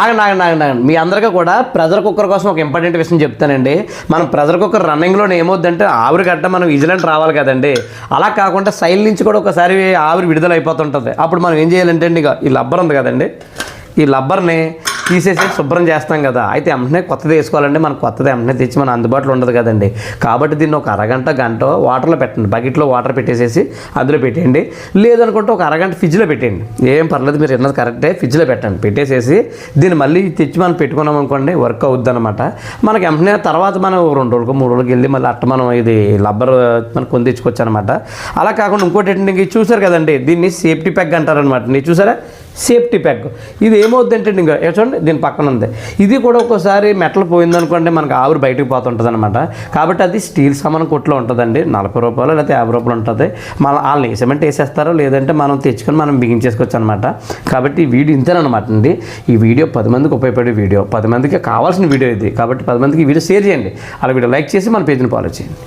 ఆగండి ఆగండి ఆగండి ఆగండి. మీ అందరికీ కూడా ప్రెజర్ కుక్కర్ కోసం ఒక ఇంపార్టెంట్ విషయం చెప్తానండి. మనం ప్రెజర్ కుక్కర్ రన్నింగ్లో ఏమవుద్దంటే ఆవిరి గట్ట మనం విజిలెంట్ రావాలి కదండి. అలా కాకుండా సైల్ నుంచి కూడా ఒకసారి ఆవిరి విడుదల అయిపోతుంటుంది అప్పుడు మనం ఏం చేయాలంటే అండి ఈ లబ్బర్ ఉంది కదండి. ఈ లబ్బర్ని తీసేసి శుభ్రం చేస్తాం కదా. అయితే వెంటనే కొత్తది వేసుకోవాలంటే మనం కొత్తది వెంటనే తెచ్చి మన అందుబాటులో ఉండదు కదండి. కాబట్టి దీన్ని ఒక అరగంట గంట వాటర్లో పెట్టండి. బకెట్లో వాటర్ పెట్టేసేసి అందులో పెట్టేయండి. లేదనుకుంటే ఒక అరగంట ఫ్రిడ్జ్లో పెట్టేయండి. ఏం పర్లేదు మీరు విన్నది కరెక్టే. ఫ్రిడ్జ్లో పెట్టండి. పెట్టేసేసి దీన్ని మళ్ళీ తెచ్చి మనం పెట్టుకున్నాం అనుకోండి వర్క్ అవుద్ది అనమాట మనకి వెంటనే తర్వాత మనం రెండు రోజులకు మూడు రోజులకి వెళ్ళి మళ్ళీ అట్ట మనం ఇది లబ్బర్ మనం కొని తెచ్చుకోవచ్చు అనమాట అలా కాకుండా ఇంకోటి ఏంటంటే ఇంక చూసారు కదండి దీన్ని సేఫ్టీ ప్యాక్ అంటారనమాట నేను చూసారా సేఫ్టీ ప్యాక్. ఇది ఏమవుద్దంటే ఇంకా చూడండి దీని పక్కన ఉంది. ఇది కూడా ఒక్కోసారి మెటల్ పోయిందనుకోండి మనకు ఆవిరి బయటకు పోతుంటుంది అనమాట కాబట్టి అది స్టీల్ సామాన్ కొట్లో ఉంటుందండి. నలభై రూపాయలు లేకపోతే యాభై రూపాయలు ఉంటుంది. మన వాళ్ళని సిమెంట్ వేసేస్తారో లేదంటే మనం తెచ్చుకొని మనం బిగించేసుకోవచ్చు అనమాట కాబట్టి ఈ వీడియో ఇంతేనమాట అండి. ఈ వీడియో పది మందికి ఉపయోగపడే వీడియో. పది మందికి కావాల్సిన వీడియో ఇది. కాబట్టి పది మందికి ఈ వీడియో షేర్ చేయండి. అలా వీడియో లైక్ చేసి మన పేజ్ని ఫాలో చేయండి.